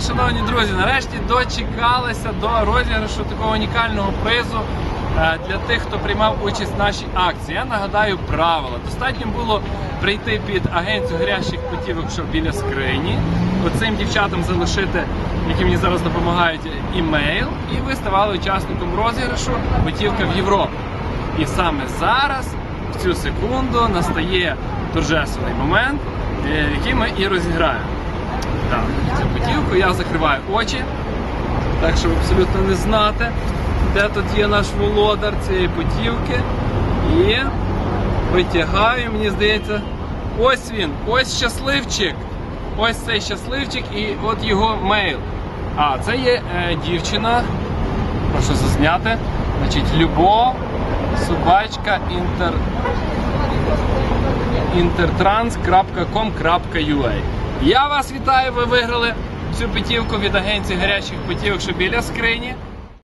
шановні друзі. Нарешті дочекалися до розіграшу такого унікального призу е, для тих, хто приймав участь в нашій акції. Я нагадаю правила. Достатньо було прийти під агенцію гарячих путівок, що біля скрині. Оцим дівчатам залишити, які мені зараз допомагають, імейл, і ви ставали учасником розіграшу путівка в Європу. І саме зараз, в цю секунду, настає торжественний момент, е, який ми і розіграємо. Так, цю путівку я закриваю очі, так щоб абсолютно не знати, де тут є наш володар цієї путівки. І витягаю, мені здається, ось він, ось щасливчик. Ось цей щасливчик і от його мейл. А, це є е, дівчина. Прошу зазняти. Значить, любов, собачка, інтер intertrans.com.ua Я вас вітаю, ви виграли цю путівку від агенції гарячих путівок, що біля скрині.